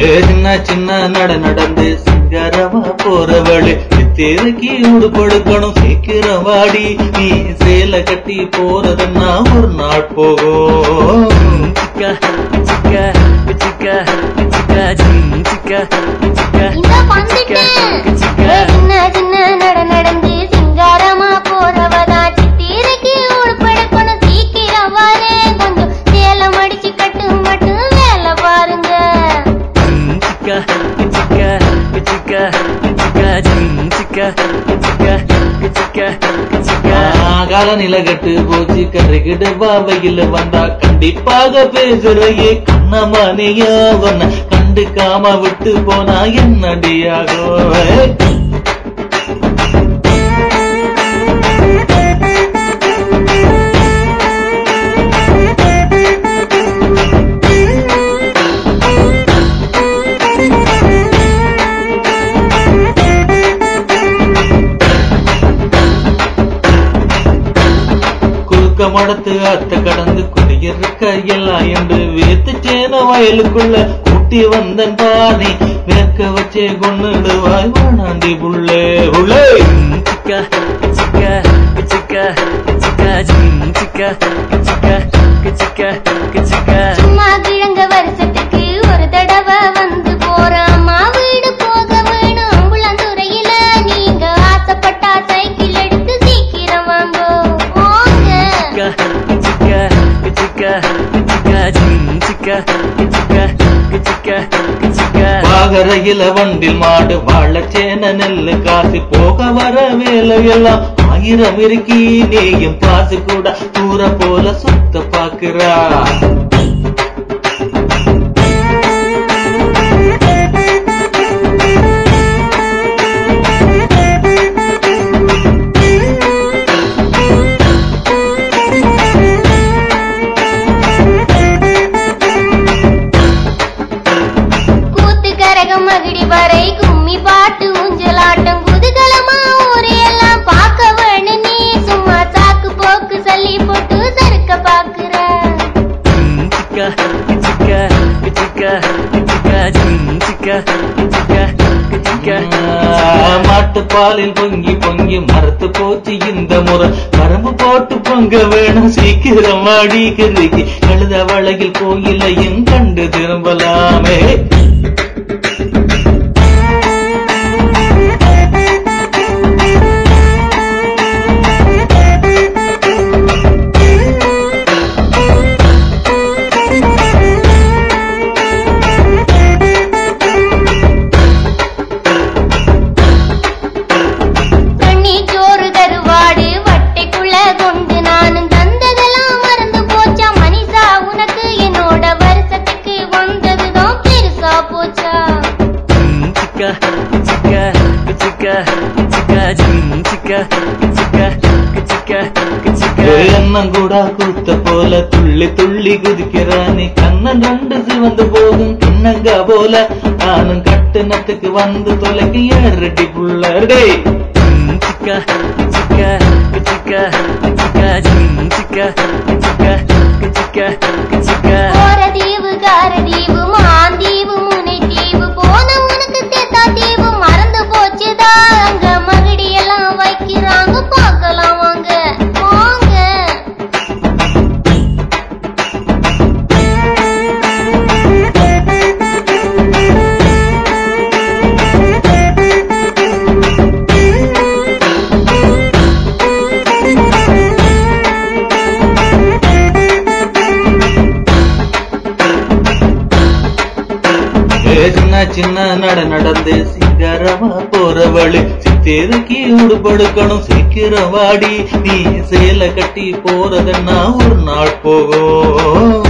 சின்ன சின்ன நட நடந்து சிங்கரமா போறவளு சித்திரைக்கு உடுப்படுக்கணும் சீக்கிரம் வாடி. நீ சேலை கட்டி போறதுன்னா ஒரு நாள் போகும் சிக்கா சிக்கா சிக்கா சிக்கா சிக்கா சிக்கா chica, chica, chica, chica, chica, chica. கால நிலகட்டு போச்சு கருகிடு பாவையில் வந்தா கண்டிப்பாக பேசுறையே கண்ணமானியா கண்டுக்காம விட்டு போனா என்னடியாகும் குறுக்க மடத்து அத்த கடந்து குடியிருக்க எல்லாம் என்று வேத்து சேன வயலுக்குள்ள கூட்டி வந்தன் பாணி வேர்க்க வச்சே கொன்னுடுவாய் வாணாண்டி புள்ளே புள்ளே சிக்கா சிக்கா சிக்கா சிக்கா சிக்கா சிக்கா சிக்கா சிக்கா சிக்கா வண்டில் மாடு வாழச்சேன நெல்லு காசு போக வர வேலை எல்லாம் ஆயிரம் இருக்கி நீயும் பாசு கூட தூர போல சுத்த பாக்குறா. சிக்கா சிக்கா மாட்டு பாலில் பொங்கி பொங்கி மரத்து போச்சு இந்த முறை. கரும்பு போட்டு பொங்க வேணும் சீக்கிரம் அடிக்கிறதுக்கு. கழுத வளையில் கோயிலையும் கண்டு திரும்பலாமே. கிச்சிக்க கிச்சிக்க கிச்சிக்க ஜிச்சிக்க கிச்சிக்க கிச்சிக்க கிச்சிக்க. எண்ணம் கூட கூத்த போல துள்ளி துள்ளி குதிக்கிறானே கண்ணன் ரெண்டு சிவந்து போகும் கிண்ணங்க போல. நானும் கட்டுனத்துக்கு வந்து தொலைக்கு ஏறட்டி புள்ளடே கிச்சிக்க கிச்சிக்க கிச்சிக்க கிச்சிக்க ஜிச்சிக்க கிச்சிக்க கிச்சிக்க கிச்சிக்க. போறதி சின்ன சின்ன நட நடந்து சிங்கரமா போறவளு சித்தேதுக்கு உடுபடுக்கணும் சீக்கிரம் வாடி. நீ சேல கட்டி போறதுன்னா ஒரு நாள் போகும்.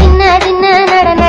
சின்ன சின்ன நட